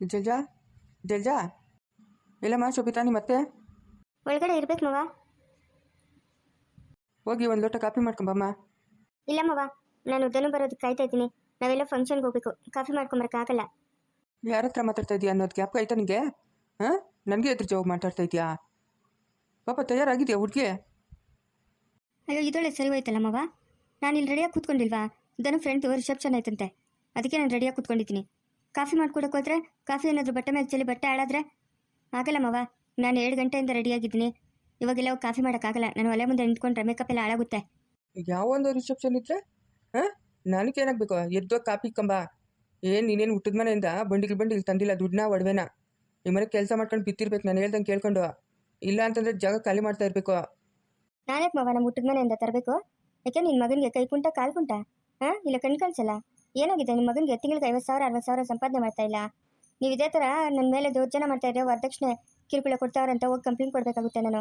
ಜಲ್ಜಾ ಜಲ್ಜಾ ಎಲ್ಲಮ್ಮ ಶೋಭಿತಾ ನಿಮ್ಮ ಮತ್ತೆ? ಒಳಗಡೆ ಇರ್ಬೇಕು ಮವ. ಹೋಗಿ ಒಂದು ಲೋಟ ಕಾಫಿ ಮಾಡ್ಕೊಂಬಮ್ಮ ಇಲ್ಲ ಮವ ನಾನು ಧನು ಬರೋದಕ್ಕೆ ಕಾಯ್ತಾ ಇದ್ದೀನಿ. ನಾವೆಲ್ಲ ಫಂಕ್ಷನ್ಗೆ ಹೋಗ್ಬೇಕು. ಕಾಫಿ ಮಾಡ್ಕೊಂಬರಕ್ಕಾಗಲ್ಲ ಯಾರ ಹತ್ರ ಮಾತಾಡ್ತಾ ಇದೀಯಾ ಅನ್ನೋದು ಗ್ಯಾಪ್ ಆಯ್ತಾ ನಿನಗೆ ಹಾಂ? ನನಗೆ ಎದುರು ಜವಾಬ್ ಮಾತಾಡ್ತಾ ಇದೆಯಾ? ಪಾಪ ತಯಾರಾಗಿದೆಯಾ ಹುಡುಗಿ? ಅಯ್ಯೋ ಇದೊಳ್ಳೆ ಸರಿ ಹೋಯ್ತಲ್ಲ ಮವ. ನಾನು ಇಲ್ಲಿ ರೆಡಿಯಾಗಿ ಕೂತ್ಕೊಂಡಿಲ್ವಾ? ಧನು ಫ್ರೆಂಡ್ ರಿಸೆಪ್ಷನ್ ಆಯ್ತಂತೆ. ಅದಕ್ಕೆ ನಾನು ರೆಡಿಯಾಗಿ ಕೂತ್ಕೊಂಡಿದ್ದೀನಿ. ಕಾಫಿ ಮಾಡ್ಕೊಡಕ್ಕೆ ಹೋದ್ರೆ ಕಾಫಿ ಏನಾದರೂ ಬಟ್ಟೆ ಮೇಲೆ ಚೆಲ್ಲಿ ಬಟ್ಟೆ ಹಾಳಾದ್ರೆ ಆಗಲ್ಲ ಮವ. ನಾನು ಎರಡು ಗಂಟೆಯಿಂದ ರೆಡಿಯಾಗಿದ್ದೀನಿ ಇವಾಗೆಲ್ಲ ಕಾಫಿ ಮಾಡೋಕ್ಕಾಗಲ್ಲ ನಾನು ಒಲೆ ಮುಂದೆ ನಿಂತ್ಕೊಂಡ್ರೆ ಮೇಕಪ್ ಎಲ್ಲ ಹಾಳಾಗುತ್ತೆ. ಯಾವ ಒಂದು ರಿಸೆಪ್ಷನ್ ಇದ್ರೆ ಹಾಂ? ನನಗೇನಾಗಬೇಕು ಎದ್ದೋ ಕಾಪಿ ಕಂಬ. ಏನು ನೀನೇನು ಹುಟ್ಟಿದ ಮನೆಯಿಂದ ಬಂಡಿಗಳು ಬಂಡಿಗಳು ತಂದಿಲ್ಲ ದುಡ್ಡನ್ನ ಒಡವೆನ? ಈ ಮನೆ ಕೆಲಸ ಮಾಡ್ಕೊಂಡು ಬಿತ್ತಿರ್ಬೇಕು. ನಾನು ಹೇಳ್ದಂಗೆ ಕೇಳ್ಕೊಂಡು. ಇಲ್ಲ ಅಂತಂದ್ರೆ ಜಾಗ ಖಾಲಿ ಮಾಡ್ತಾ ಇರಬೇಕು. ನಾನೇ ಮವ ನಮ್ಮ ಹುಟ್ಟಿದ ಮನೆಯಿಂದ ತರಬೇಕು? ಯಾಕೆ ನಿನ್ನ ಮಗನಿಗೆ ಕೈ ಕುಂಟ ಕಾಲು ಕುಂಟ ಹಾಂ? ಇಲ್ಲ ಕಣ್ ಏನಾಗಿದೆ? ನಿಮ್ಮ ಮಗನಿಗೆ ತಿಂಗಳಿಗೆ ಐವತ್ತು ಸಾವಿರ ಅರವತ್ತು ಸಾವಿರ ಸಂಪಾದನೆ ಮಾಡ್ತಾ ಇಲ್ಲ. ನೀವು ಇದೇ ಥರ ನನ್ನ ಮೇಲೆ ದೌರ್ಜನ್ಯ ಮಾಡ್ತಾ ಇದ್ರೆ ವರದಕ್ಷಿಣೆ ಕಿರುಕುಳ ಕೊಡ್ತಾವ್ರಂತ ಹೋಗಿ ಕಂಪ್ಲೇಂಟ್ ಕೊಡಬೇಕಾಗುತ್ತೆ ನಾನು.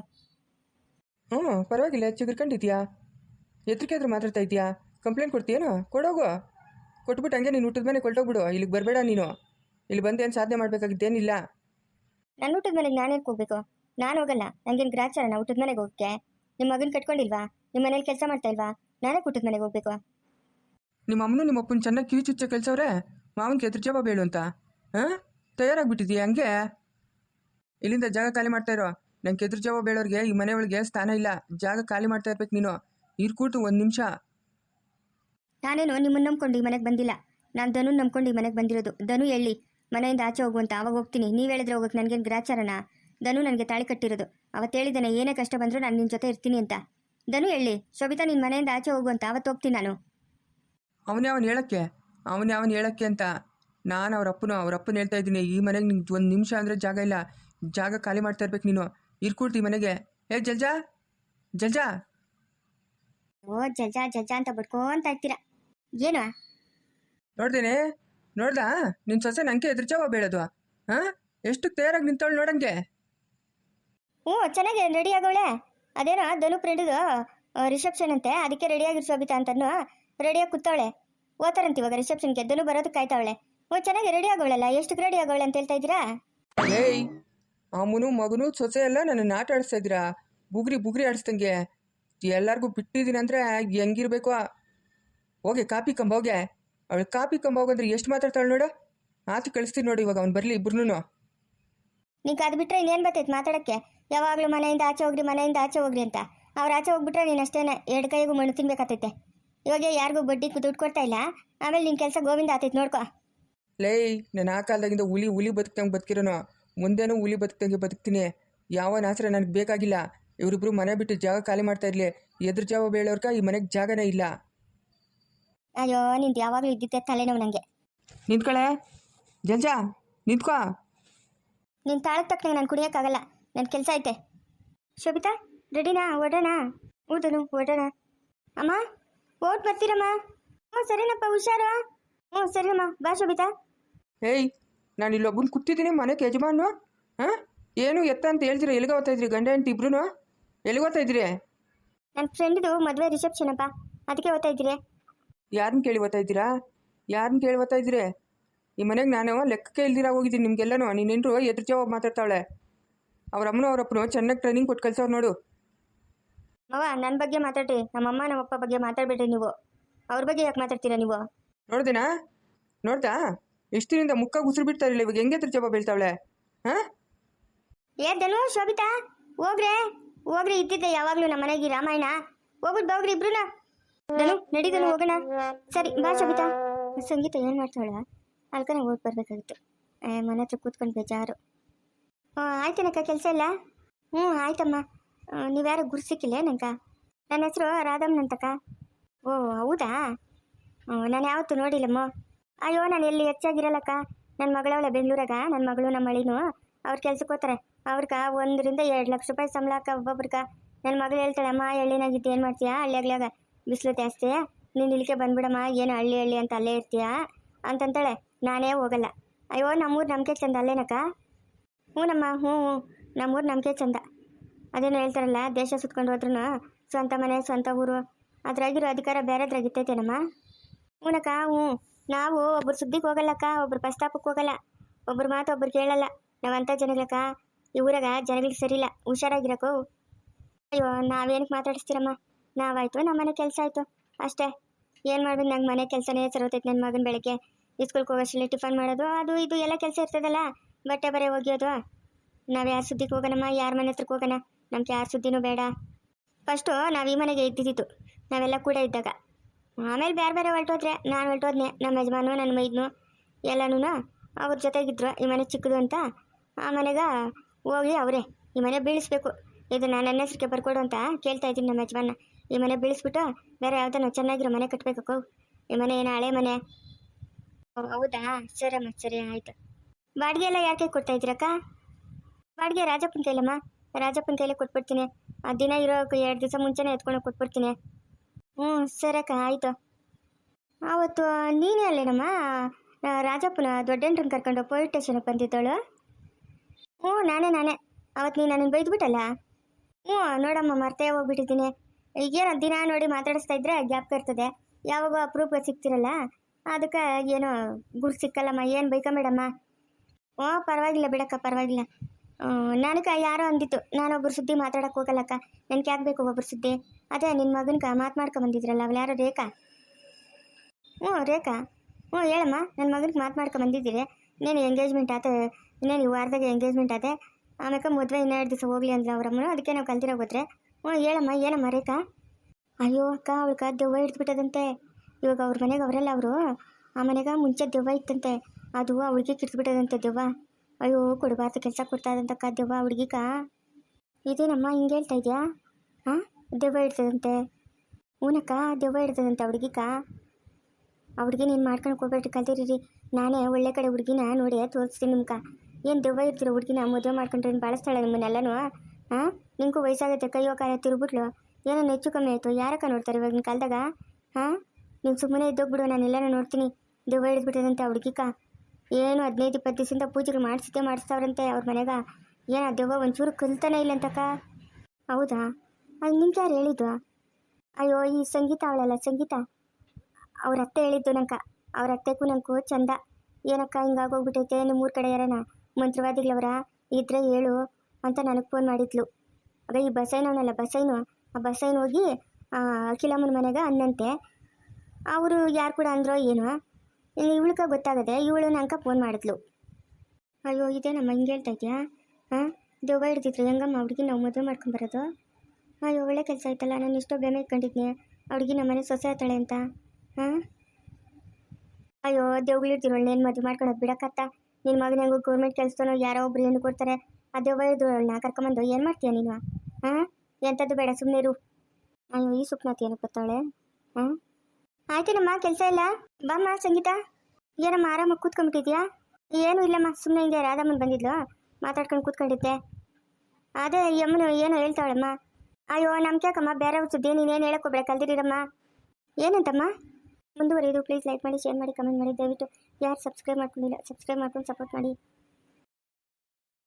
ಹ್ಞೂ ಪರವಾಗಿಲ್ಲ ಚಿಗುರ್ಕೊಂಡಿದ್ಯಾ? ಎದ್ರಿಕೆ ಆದ್ರೂ ಮಾತಾಡ್ತಾ ಇದೆಯಾ? ಕಂಪ್ಲೇಂಟ್ ಕೊಡ್ತೀಯೇನು? ಕೊಡೋಗು. ಕೊಟ್ಬಿಟ್ಟು ಹಂಗೆ ನೀನು ಹುಟ್ಟಿದ ಮನೆ ಕೊಟ್ಟೋಗ್ಬಿಡು ಇಲ್ಲಿಗೆ ಬರಬೇಡ ನೀನು. ಇಲ್ಲಿ ಬಂದು ಏನು ಸಾಧನೆ ಮಾಡಬೇಕಾಗಿದ್ದೇನಿಲ್ಲ ನಾನು ಊಟದ ಮನೆಗೆ ನಾನು ಹೋಗ್ಬೇಕು ನಾನು ಹೋಗಲ್ಲ. ನನಗೇನು ಗ್ರಾಚಾರ ನಾ ಊಟದ ಮನೆಗೆ ಹೋಗಕ್ಕೆ? ನಿಮ್ಮ ಮಗನ ಕಟ್ಕೊಂಡಿಲ್ವಾ? ನಿಮ್ಮ ಮನೇಲಿ ಕೆಲಸ ಮಾಡ್ತಾ ಇಲ್ವಾ? ನಾನೇ ಊಟದ ಮನೆಗೆ ಹೋಗ್ಬೇಕು. ನಿಮ್ಮ ಅಮ್ಮನು ನಿಮ್ಮ ಅಪ್ಪನ ಚೆನ್ನಾಗಿ ಕಿವಿ ಚುಚ್ಚ ಕೆಲಸವ್ರೆ. ಮಾವನ್ಗೆ ಎದುರು ಜವಾಬ್ ಹೇಳು ಅಂತ. ಹಾಂ? ತಯಾರಾಗ್ಬಿಟ್ಟಿದೀಯ ಹಂಗೆ? ಇಲ್ಲಿಂದ ಜಾಗ ಖಾಲಿ ಮಾಡ್ತಾ ಇರೋ. ನಂಗೆ ಎದುರು ಜವಾಬ್ ಹೇಳೋರಿಗೆ, ಈ ಮನೆಯೊಳಗೆ ಸ್ಥಾನ ಇಲ್ಲ. ಜಾಗ ಖಾಲಿ ಮಾಡ್ತಾ ಇರ್ಬೇಕು ನೀನು. ಇರ್ಕೂಟು ಒಂದು ನಿಮಿಷ. ನಾನೇನು, ನಿಮ್ಮನ್ನು ನಂಬ್ಕೊಂಡು ಈ ಮನೆಗೆ ಬಂದಿಲ್ಲ. ನಾನು ಧನು ನಂಬ್ಕೊಂಡು ಈ ಮನೆಗೆ ಬಂದಿರೋದು. ಧನು ಹೇಳಿ ಮನೆಯಿಂದ ಆಚೆ ಹೋಗುವಂತ. ಆವಾಗ ಹೋಗ್ತೀನಿ. ನೀವು ಹೇಳಿದ್ರೆ ಹೋಗಕ್ಕೆ ನನಗೇನು ಗ್ರಾಚಾರನ? ಧನು ನನಗೆ ತಾಳಿ ಕಟ್ಟಿರೋದು. ಅವತ್ತು ಹೇಳಿದ್ದಾನೆ, ಏನೇ ಕಷ್ಟ ಬಂದರೂ ನಾನು ನಿನ್ನ ಜೊತೆ ಇರ್ತೀನಿ ಅಂತ. ಧನು ಹೇಳಿ ಶೋಭಿತಾ ನಿನ್ನ ಮನೆಯಿಂದ ಆಚೆ ಹೋಗುವಂತ. ಅವತ್ತು ಹೋಗ್ತೀನಿ ನಾನು. ಅವನೇ ಅವನು ಹೇಳಕ್ಕೆ? ಅವನೇ ಅವನು ಹೇಳಕ್ಕೆ ಅಂತ. ನಾನು ಅವ್ರ ಅಪ್ಪನು ಅವ್ರ ಅಪ್ಪನ ಹೇಳ್ತಾ ಇದ್ದೀನಿ. ಈ ಮನೆಗೆ ನಿಂಗೆ ಒಂದು ನಿಮಿಷ ಅಂದರೆ ಜಾಗ ಇಲ್ಲ. ಜಾಗ ಖಾಲಿ ಮಾಡ್ತಾ ಇರ್ಬೇಕು ನೀನು. ಇರ್ಕೊಳ್ತಿ ಮನೆಗೆ. ಏ ಜಲ್ಜಾ! ಜಲ್ಜಾ! ಓ ಜಜಾ ಜಜಾ ಅಂತ ಬಡ್ಕೊಂತ ಇರ್ತೀರ? ಏನು? ನೋಡ್ದೇನೆ? ನೋಡ್ದಾ? ನಿನ್ನ ಸೊಸೆ ನನಗೆ ಎದುರು ಬೇಡದು. ಹಾಂ? ಎಷ್ಟು ತಯಾರಾಗಿ ನಿಂತವಳು ನೋಡಂಗೆ? ಹ್ಞೂ ಚೆನ್ನಾಗಿ ರೆಡಿ ಆಗೋಳೆ ಅದೇನೋ ಧನು ಫ್ರೆಂಡ್ದು ರಿಸೆಪ್ಷನ್ ಅಂತೆ. ಅದಕ್ಕೆ ರೆಡಿಯಾಗಿರು ಶೋಭಿತಾ ಅಂತನೂ ರೆಡಿಯಾಗಿ ಕೂತಾಳೆ ಓತಾರಂತ ಇವಾಗ ರಿಸೆಪ್ಷನ್ಗೆ ಧನು ಬರೋದಕ್ಕೆ ಕಾಯ್ತಾವಳೆ. ಓ ಚೆನ್ನಾಗಿ ರೆಡಿ ಆಗೋಳಲ್ಲ ಎಷ್ಟು ರೆಡಿ ಆಗೋಳೆ ಅಂತ ಹೇಳ್ತಾ ಇದ್ದೀರಾ? ಏಯ್ ಅಮ್ಮನು ಮಗನು ಸೊಸೆ ಎಲ್ಲ ನನ್ನ ಆಟ ಆಡಿಸ್ತಾ ಇದ್ದೀರಾ? ಬುಗ್ರಿ ಬುಗ್ರಿ ಆಡಿಸ್ದಂಗೆ. ಎಲ್ಲರಿಗೂ ಬಿಟ್ಟಿದ್ದೀನಿ ಅಂದರೆ ಹೆಂಗಿರ್ಬೇಕು? ಹೋಗಿ ಕಾಪಿ ಕಂಬ ಹೋಗೆ. ಅವಳು ಕಾಪಿ ಕಂಬ ಹೋಗಂದ್ರೆ ಎಷ್ಟು ಮಾತಾಡ್ತಾಳೆ ನೋಡು. ಆತು ಕಳಿಸ್ತೀನಿ ನೋಡಿ ಇವಾಗ ಅವ್ನು ಬರಲಿ ಇಬ್ರು ನಿಂಗೆ ಅದು ಬಿಟ್ಟರೆ ಇನ್ನೇನು ಬರ್ತೈತೆ ಮಾತಾಡೋಕ್ಕೆ? ಯಾವಾಗಲೂ ಮನೆಯಿಂದ ಆಚೆ ಹೋಗ್ರಿ ಮನೆಯಿಂದ ಆಚೆ ಹೋಗ್ರಿ ಅಂತ. ಅವ್ರು ಆಚೆ ಹೋಗ್ಬಿಟ್ರೆ ನೀನು ಅಷ್ಟೇನೆ ಎರಡು ಕೈಗೂ ಮಣ್ಣು ತಿನ್ಬೇಕಾತೈತೆ. ಇವಾಗ ಯಾರಿಗೂ ಬಡ್ಡಿ ದುಡ್ಡು ಕೊಡ್ತಾ ಇಲ್ಲ. ಆಮೇಲೆ ನಿನ್ನ ಕೆಲಸ ಗೋವಿಂದ ಆತೈತೆ ನೋಡ್ಕೊ. ಲೇಯ್ ನಾನು ಆ ಕಾಲದಾಗಿಂದ ಹುಲಿ ಹುಲಿ ಬದುಕ್ತಂಗೆ ಬದುಕಿರೋನು? ಮುಂದೆನೂ ಹುಲಿ ಬದುಕ್ತಂಗೆ ಬದುಕ್ತೀನಿ. ಯಾವ ನಾಸರ ನನಗೆ ಬೇಕಾಗಿಲ್ಲ. ಇವರಿಬ್ರು ಮನೆ ಬಿಟ್ಟು ಜಾಗ ಖಾಲಿ ಮಾಡ್ತಾ ಇರಲಿ. ಎದುರು ಜಾವ ಬೇಳೋರ್ಕ ಈ ಮನೆಗೆ ಜಾಗನೇ ಇಲ್ಲ. ಅಯ್ಯೋ ನಿಂದು ಯಾವಾಗಲೂ ಇದ್ದಿದ್ದೆ ತಲೆನೋವು ನನಗೆ ನಿಂತ್ಕಳೆ. ಜಲ್ಜಾ ನಿಂತ್ಕೋ. ನಿನ್ನ ತಾಳಕ್ಕೆ ತಕ್ಕನಾಗ ನಾನು ಕುಡಿಯೋಕ್ಕಾಗಲ್ಲ ನನ್ನ ಕೆಲಸ ಐತೆ. ಶೋಭಿತಾ ರೆಡಿನಾ ಹೊಡೋಣ ಊಟನು ಹೊಡೋಣ ಅಮ್ಮ? ಓಟ್ ಬರ್ತೀರಮ್ಮ. ಹ್ಞೂ ಸರಿನಪ್ಪ ಹುಷಾರು. ಹ್ಞೂ ಸರಿನಮ್ಮ ಬಾ ಶೋಭಿತಾ. ಹೇಯ್ ನಾನು ಇಲ್ಲೊಬ್ಬನ ಕೂತಿದ್ದೀನಿ ಮನೆಗೆ ಯಜಮಾನು ಹಾಂ? ಏನು ಎತ್ತ ಅಂತ ಹೇಳ್ತೀರ ಎಲ್ಲಿಗೆ ಓದ್ತಾ ಇದ್ರಿ ಗಂಡ ಹೆಂಡತಿ ಇಬ್ರು ಎಲ್ಲಿಗೆ ಓದ್ತಾ ಇದ್ರಿ? ನನ್ನ ಫ್ರೆಂಡ್ದು ಮದುವೆ ರಿಸೆಪ್ಷನ್ ಅಪ್ಪ. ಅದಕ್ಕೆ ಓದ್ತಾ ಇದ್ದೀರಿ. ಯಾರನ್ನ ಕೇಳಿ ಓದ್ತಾ ಇದ್ದೀರಾ? ಯಾರನ್ನ ಕೇಳಿ ಓದ್ತಾ ಇದ್ದೀರಿ? ಈ ಮನೆಗೆ ನಾನು ಲೆಕ್ಕಕ್ಕೆ ಇಲ್ದಿರ ಹೋಗಿದ್ದೀನಿ ನಿಮಗೆಲ್ಲನೂ. ನೀನೇನರು ಎದುರು ಜವಾಬ್ ಮಾತಾಡ್ತಾಳೆ ಅವ್ರ ಅಮ್ಮನೂ ಅವ್ರ ಚೆನ್ನಾಗಿ ಟ್ರೈನಿಂಗ್ ಕೊಟ್ಟು ಕಳ್ಸವ್ರು ನೋಡು. ಮವ ನನ್ನ ಬಗ್ಗೆ ಮಾತಾಡ್ರಿ. ನಮ್ಮಮ್ಮ ನಮ್ಮಪ್ಪ ಬಗ್ಗೆ ಮಾತಾಡ್ಬೇಡ್ರಿ ನೀವು. ಅವ್ರ ಬಗ್ಗೆ ಯಾಕೆ ಮಾತಾಡ್ತೀರಾ ನೀವು? ನೋಡ್ದೇನಾ? ನೋಡ್ದಾ? ಎಷ್ಟು ದಿನದಿಂದ ಮುಕ್ಕಾಗಿ ಉಸಿರು ಬಿಡ್ತಾರಿಲ್ಲ ಇವಾಗ. ಹೆಂಗೆ ಜವಾಬ್ ಹೇಳ್ತಾವಳೆ? ಹಾಂ? ಏ ಧನು ಶೋಭಿತಾ ಹೋಗ್ರೆ. ಹೋಗ್ರಿ ಇದ್ದಿದ್ದೆ ಯಾವಾಗ್ಲೂ ನಮ್ಮ ಮನೆಗೆ ರಾಮಾಯಣ. ಹೋಗ್ಬಿಟ್ಟು ಹೋಗ್ರಿ ಇಬ್ರು ಧನು ನಡೀದನು ಹೋಗೋಣ. ಸರಿ ಬಾ ಶೋಭಿತಾ. ಸಂಗೀತ ಏನು ಮಾಡ್ತಾಳ ಅಲ್ಕನ ಹೋಗಿ ಬರ್ಬೇಕಾಗಿತ್ತು. ಮನೆ ಹತ್ರ ಕೂತ್ಕೊಂಡು ಬೇಜಾರು. ಆಯ್ತೇನಕ್ಕ ಕೆಲಸ ಇಲ್ಲ? ಹ್ಞೂ ಆಯ್ತಮ್ಮ. ನೀವ್ಯಾರು ಗುರು ಸಿಕ್ಕಿಲ್ಲ ನಂಕ ನನ್ನ ಹೆಸರು ರಾಧಮ್ನಂತಕ್ಕ ಓ, ಹೌದಾ? ನಾನು ಯಾವತ್ತೂ ನೋಡಿಲ್ಲಮ್ಮ. ಅಯ್ಯೋ, ನಾನು ಎಲ್ಲಿ ಹೆಚ್ಚಾಗಿರಲ್ಲಕ್ಕ? ನನ್ನ ಮಗಳವಳೆ ಬೆಂಗಳೂರಾಗ ನನ್ನ ಮಗಳು ನಮ್ಮ ಅಳಿನೂ. ಅವ್ರ ಕೆಲ್ಸಕ್ಕೆ ಹೋಗ್ತಾರೆ. ಅವ್ರಿಗೆ ಒಂದರಿಂದ ಎರಡು ಲಕ್ಷ ರೂಪಾಯಿ ಸಂಬಳ ಹಾಕ ಒಬ್ಬೊಬ್ರಿಗೆ. ನನ್ನ ಮಗಳು ಹೇಳ್ತಾಳೆ, ಅಮ್ಮ ಹಳ್ಳಿನಾಗಿದ್ದು ಏನು ಮಾಡ್ತೀಯಾ? ಹಳ್ಳಿಯಾಗ್ಲಾಗ ಬಿಸಿಲು ಜಾಸ್ತಿ. ನೀನು ಇಲ್ಲಿಗೆ ಬಂದ್ಬಿಡಮ್ಮ, ಏನು ಹಳ್ಳಿ ಹಳ್ಳಿ ಅಂತ ಅಲ್ಲೇ ಇರ್ತೀಯಾ? ಅಂತಂತಾಳೆ. ನಾನೇ ಹೋಗಲ್ಲ. ಅಯ್ಯೋ, ನಮ್ಮೂರು ನಮಗೆ ಚಂದ ಅಲ್ಲೇನಕ್ಕ? ಹ್ಞೂ ನಮ್ಮ ಹ್ಞೂ ಹ್ಞೂ. ನಮ್ಮೂರು ನಮಗೆ ಚಂದ. ಅದೇನು ಹೇಳ್ತಾರಲ್ಲ, ದೇಶ ಸುತ್ಕೊಂಡು ಹೋದ್ರೂ ಸ್ವಂತ ಮನೆ, ಸ್ವಂತ ಊರು. ಅದ್ರಾಗಿರೋ ಅಧಿಕಾರ ಬೇರೆದ್ರಾಗಿತ್ತೈತೇನಮ್ಮ? ಹ್ಞೂನಕ್ಕ ಹ್ಞೂ. ನಾವು ಒಬ್ರು ಸುದ್ದಿಗೆ ಹೋಗಲ್ಲಕ್ಕ, ಒಬ್ರು ಪ್ರಸ್ತಾಪಕ್ಕೆ ಹೋಗಲ್ಲ. ಒಬ್ರು ಮಾತು ಒಬ್ರು ಕೇಳಲ್ಲ. ನಾವಂಥ ಜನಗಳಕ್ಕ, ಈ ಊರಾಗ ಜನಗಳಿಗೆ ಸರಿಯಿಲ್ಲ. ಹುಷಾರಾಗಿರಕೋ ಅಯ್ಯೋ ನಾವೇನಕ್ಕೆ ಮಾತಾಡಿಸ್ತೀರಮ್ಮ? ನಾವಾಯ್ತು, ನಮ್ಮ ಮನೆ ಕೆಲಸ ಆಯಿತು. ಅಷ್ಟೇ. ಏನು ಮಾಡೋದು, ನಂಗೆ ಮನೆ ಕೆಲಸನೇ ಸರೋತೈತೆ ನನ್ನ ಮಗನ ಬೆಳಗ್ಗೆ. ಇಸ್ಕೂಲ್ಗೆ ಹೋಗೋಷ್ಟರಲ್ಲಿ ಟಿಫನ್ ಮಾಡೋದು, ಅದು ಇದು ಎಲ್ಲ ಕೆಲಸ ಇರ್ತದಲ್ಲ. ಬಟ್ಟೆ ಬರೆ ಒಗೆಯೋದು. ನಾವು ಯಾರು ಸುದ್ದಿಗೆ ಹೋಗೋಣಮ್ಮ ಯಾರ ಮನೆ ಹತ್ರಕ್ಕೆ ಹೋಗೋಣ ನಮ್ಗೆ ಯಾರ ಸುದ್ದಿನೂ ಬೇಡ. ಫಸ್ಟು ನಾವು ಈ ಮನೆಗೆ ಇದ್ದಿದ್ದಿತ್ತು ನಾವೆಲ್ಲ ಕೂಡ ಇದ್ದಾಗ. ಆಮೇಲೆ ಬೇರೆ ಬೇರೆ ಹೊರಟೋದ್ರೆ, ನಾನು ಹೊರಟೋದ್ನೆ ನಮ್ಮ ಯಜಮಾನು ನನ್ನ ಮೈದ್ನು ಎಲ್ಲನೂ ಅವ್ರ ಜೊತೆಗಿದ್ರು, ಈ ಮನೆ ಚಿಕ್ಕದು ಅಂತ. ಆ ಮನೆಗೆ ಹೋಗಿ ಅವರೇ, ಈ ಮನೆ ಬೀಳಿಸ್ಬೇಕು. ಇದು ನಾನು ನನ್ನ ಹೆಸ್ರಿಗೆ ಬರ್ಕೊಡು ಅಂತ ಕೇಳ್ತಾ ಇದ್ದೀನಿ ನಮ್ಮ ಯಜಮಾನ. ಈ ಮನೆ ಬೀಳಿಸ್ಬಿಟ್ಟು ಬೇರೆ ಯಾವ್ದನ್ನ ಚೆನ್ನಾಗಿರೋ ಮನೆ ಕಟ್ಟಬೇಕು ಈ ಮನೆ ಏನು ಹಳೆ ಮನೆ? ಹೌದಾ? ಸರಿಯಮ್ಮ ಸರಿ, ಆಯಿತು. ಬಾಡಿಗೆ ಎಲ್ಲ ಯಾಕೆ ಕೊಡ್ತಾ ಇದ್ದೀರಕ್ಕ? ಬಾಡಿಗೆ ರಾಜಪ್ಪನ ಕೈಲಮ್ಮ? ರಾಜಪ್ಪನ ಕೈಲೇ ಕೊಟ್ಬಿಡ್ತೀನಿ. ಆ ದಿನ ಇರೋ ಎರಡು ದಿವಸ ಮುಂಚೆನೇ ಎತ್ಕೊಂಡು ಕೊಟ್ಬಿಡ್ತೀನಿ. ಹ್ಞೂ ಸರಕ್ಕ ಆಯಿತು. ಆವತ್ತು ನೀನೇ ಅಲ್ಲೇನಮ್ಮ ರಾಜಪ್ಪನ ದೊಡ್ಡಂಟ್ರನ್ನ ಕರ್ಕೊಂಡು ಪೊಲೀಸ್ ಸ್ಟೇಷನ್ಗೆ ಬಂದಿದ್ದಳು? ಹ್ಞೂ ನಾನೇ ನಾನೇ. ಅವತ್ತು ನೀನು ನನಗೆ ಬೈದ್ಬಿಟ್ಟಲ್ಲ? ಹ್ಞೂ ನೋಡಮ್ಮ, ಮರ್ತೇ ಹೋಗ್ಬಿಟ್ಟಿದ್ದೀನಿ. ಈಗೇನು ದಿನ ನೋಡಿ ಮಾತಾಡಿಸ್ತಾ ಇದ್ರೆ ಗ್ಯಾಪ್ ಇರ್ತದೆ. ಯಾವಾಗ ಅಪ್ರೂಪ ಸಿಗ್ತಿರಲ್ಲ? ಅದಕ್ಕೆ ಏನೋ ಗುರು ಸಿಕ್ಕಲ್ಲಮ್ಮ, ಏನು ಬೈಕ ಮೇಡಮ್ಮ. ಓ ಪರವಾಗಿಲ್ಲ ಬಿಡಕ್ಕ, ಪರವಾಗಿಲ್ಲ. ನನಗೆ ಯಾರೋ ಅಂದಿತ್ತು. ನಾನೊಬ್ಬರು ಸುದ್ದಿ ಮಾತಾಡೋಕೆ ಹೋಗಲ್ಲಕ್ಕ. ನನಗೆ ಯಾಕೆ ಬೇಕು ಒಬ್ಬರು ಸುದ್ದಿ? ಅದೇ ನಿನ್ನ ಮಗನಕ ಮಾತು ಮಾಡ್ಕೊಂಬಂದಿದ್ರಲ್ಲ, ಅವಳು ಯಾರೋ ರೇಖಾ? ಹ್ಞೂ ರೇಖಾ. ಹ್ಞೂ, ಹೇಳಮ್ಮ ನನ್ನ ಮಗನಿಗೆ ಮಾತು ಮಾಡ್ಕೊಂಬಂದಿದ್ದೀರಿ. ಇನ್ನೇನು ಎಂಗೇಜ್ಮೆಂಟ್ ಆತ, ಇನ್ನೇನು ಈ ವಾರದಾಗ ಎಂಗೇಜ್ಮೆಂಟ್ ಆದೆ? ಆಮೇಲೆ ಮದುವೆ ಇನ್ನೆರಡು ದಿವಸ ಹೋಗ್ಲಿ ಅಂದ್ರೆ ಅವರಮ್ಮನು ಅದಕ್ಕೆ ನಾವು ಕಲ್ತಿರೋ ಹೋದ್ರೆ. ಹ್ಞೂ, ಹೇಳಮ್ಮ, ಏನಮ್ಮ ರೇಖಾ? ಅಯ್ಯೋ, ಅಕ್ಕ ಅವಳ್ಕ ದೆವ್ವ ಹಿಡಿದ್ಬಿಟ್ಟದಂತೆ. ಇವಾಗ ಅವ್ರ ಮನೆಗೆ ಅವರೆಲ್ಲ ಅವರು. ಆ ಮನೆಗೆ ಮುಂಚೆ ದೆವ್ವ ಇತ್ತಂತೆ. ಅದು ಅವಳಿಗೆ ಕಿಡ್ಸ್ಬಿಟ್ಟದಂತೆ ದೆವ್ವ. ಅಯ್ಯೋ, ಕೊಡಬಾರ್ದು ಕೆಲಸ ಕೊಡ್ತಾ ಇದ್ದಂತಕ್ಕ ದೆವ್ವ, ಹುಡುಗಿಕ? ಇದೇನಮ್ಮ, ಹಿಂಗೆ ಹೇಳ್ತಾ ಇದೆಯಾ? ಹಾಂ ದೆವ್ವ ಇಡ್ತದಂತೆ ಊನಕ್ಕ, ದೆವ್ವ ಇಡ್ತದಂತೆ ಹುಡುಗಿಕ? ಆ ಹುಡುಗಿ ನೀನು ಮಾಡ್ಕೊಂಡು ಹೋಗ್ಬೇಡ್ರಿ ರೀ ನಾನೇ ಒಳ್ಳೆ ಕಡೆ ಹುಡುಗಿನ ನೋಡಿ ತೋರಿಸ್ತೀನಿ ನಿಮ್ಗೆ ಏನು ದೆವ್ವ ಇರ್ತೀರ ಹುಡುಗಿನ ಮದುವೆ ಮಾಡ್ಕೊಂಡ್ರೆ ಬಳಸ್ತಾಳೆ ನಿಮ್ಮನ್ನೆಲ್ಲನೂ? ಹಾಂ ನಿಂಗೂ ವಯಸ್ಸಾಗುತ್ತೆ, ಕೈಯೋ ಕಾಲ ತಿರುಗ್ಬಿಟ್ಲು. ಏನೋ ಹೆಚ್ಚು ಕಮ್ಮಿ ಆಯಿತು. ಯಾರಕ್ಕ ನೋಡ್ತಾರೆ ಇವಾಗಿನ ಕಾಲದಾಗ? ಹಾಂ ನೀನು ಸುಮ್ಮನೆ ಇದ್ದೋಗ್ಬಿಡು ನಾನು ಎಲ್ಲನೂ ನೋಡ್ತೀನಿ. ದೆವ್ವ ಹಿಡಿದ್ಬಿಟ್ಟದಂತೆ ಆ ಹುಡುಗಿಕ. ಏನು ಹದಿನೈದು ಇಪ್ಪತ್ತು ದಿವಸದಿಂದ ಪೂಜೆಗಳು ಮಾಡಿಸಿದ್ದೆ ಮಾಡಿಸ್ತಾವ್ರಂತೆ ಅವ್ರ ಮನೆಗ. ಏನು ಆ ದೆವ್ವ ಒಂಚೂರು ಕಲ್ತಾನೆ ಇಲ್ಲ ಅಂತಕ್ಕ. ಹೌದಾ? ಅದು ನಿಮ್ಗೆ ಯಾರು ಹೇಳಿದ್ದು? ಅಯ್ಯೋ, ಈ ಸಂಗೀತ ಅವಳಲ್ಲ, ಸಂಗೀತ. ಅವ್ರ ಅತ್ತೆ ಹೇಳಿದ್ದು ನಂಕ ಅವ್ರ ಅತ್ತೆಗೂ ನಂಗೂ ಚಂದ. ಏನಕ್ಕ ಹಿಂಗಾಗೋಗ್ಬಿಟ್ಟೈತೆ ನಿಮ್ಮ ಊರ ಕಡೆ ಯಾರನ? ಮಂತ್ರವಾದಿಗಳವರ? ಇದ್ರೆ ಹೇಳು ಅಂತ ನನಗೆ ಫೋನ್ ಮಾಡಿದ್ಲು. ಆಗ ಈ ಬಸೈನವನಲ್ಲ ಬಸೈನು ಆ ಬಸೈನ್ ಹೋಗಿ ಅಖಿಲಮ್ಮನ ಮನೆಗೆ ಅನ್ನಂತೆ. ಅವರು ಯಾರು ಕೂಡ ಅಂದ್ರೋ ಏನೋ. ಇವಳಿಗ ಗೊತ್ತಾಗದೆ ಇವಳು ನಂಗೆ ಫೋನ್ ಮಾಡಿದ್ಲು. ಅಯ್ಯೋ, ಇದೇನಮ್ಮ, ಹಿಂಗೆ ಹೇಳ್ತಾ ಇದೆಯಾ? ಹಾಂ ದೆವ್ವ ಹಿಡ್ದಿದ್ರು. ಹೆಂಗಮ್ಮ, ಹುಡುಗಿ ನಾವು ಮದುವೆ ಮಾಡ್ಕೊಂಬರೋದು ಅಯ್ಯೋ, ಒಳ್ಳೆ ಕೆಲಸ ಆಯ್ತಲ್ಲ, ನಾನು ಎಷ್ಟೋ ಬೆಮೆ ಇಟ್ಕೊಂಡಿದ್ನಿ. ಹುಡುಗಿ ನಮ್ಮ ಮನೆ ಸೊಸೆ ಆತಾಳೆ ಅಂತ. ಹಾಂ ಅಯ್ಯೋ ದೇವ್ಗಳಿರ್ತಿರೋ ಏನು ಮದುವೆ ಮಾಡ್ಕೊಳೋದು ಬಿಡಕ್ಕತ್ತ. ನಿನ್ನ ಮಗನ ಹೆಂಗು ಗೌರ್ಮೆಂಟ್ ಕೆಲಸನೋ ಯಾರೋ ಒಬ್ರು ಹೆಣ್ಣು ಕೊಡ್ತಾರೆ. ಆ ದೆವ್ವ ಇದ್ದವಳನ್ನ ಕರ್ಕೊಂಬಂದು ಏನು ಮಾಡ್ತೀಯ ನೀನು? ಹಾಂ ಎಂಥದ್ದು ಬೇಡ ಸುಮ್ಮನೆ ಇರು ಅಯ್ಯೋ, ಈ ಸುಪ್ನಾತಿ ಏನಕ್ಕೆ ಗೊತ್ತಾಳೆ ಹಾಂ ಆಯ್ತೇನಮ್ಮ, ಕೆಲಸ ಇಲ್ಲ? ಬಾಮ್ಮ, ಸಂಗೀತ? ಏನಮ್ಮ, ಆರಾಮಾಗಿ ಕೂತ್ಕೊಂಡ್ಬಿಟ್ಟಿದ್ಯಾ ಏನೂ ಇಲ್ಲಮ್ಮ ಸುಮ್ಮನೆ ಹಿಂಗೆ ರಾಧಮ್ಮನ್ ಬಂದಿದ್ಲು. ಮಾತಾಡ್ಕೊಂಡು ಕೂತ್ಕೊಂಡಿದ್ದೆ. ಅದೇ, ಈ ಅಮ್ಮನು ಏನೋ ಹೇಳ್ತಾಳಮ್ಮ. ಅಯ್ಯೋ, ನಮ್ಗೆ ಯಾಕಮ್ಮ, ಬೇರೆ ಸುದ್ದಿ, ನೀನೇನು ಹೇಳಕ್ಕೋಬೇಡ ಕಲ್ದಿರಮ್ಮ ಏನಂತಮ್ಮ? ಮುಂದುವರಿಯೋದು, ಪ್ಲೀಸ್ ಲೈಕ್ ಮಾಡಿ, ಶೇರ್ ಮಾಡಿ, ಕಮೆಂಟ್ ಮಾಡಿ, ದಯವಿಟ್ಟು ಯಾರು ಸಬ್ಸ್ಕ್ರೈಬ್ ಮಾಡ್ಕೊಂಡಿಲ್ಲ, ಸಬ್ಸ್ಕ್ರೈಬ್ ಮಾಡ್ಕೊಂಡು ಸಪೋರ್ಟ್ ಮಾಡಿ.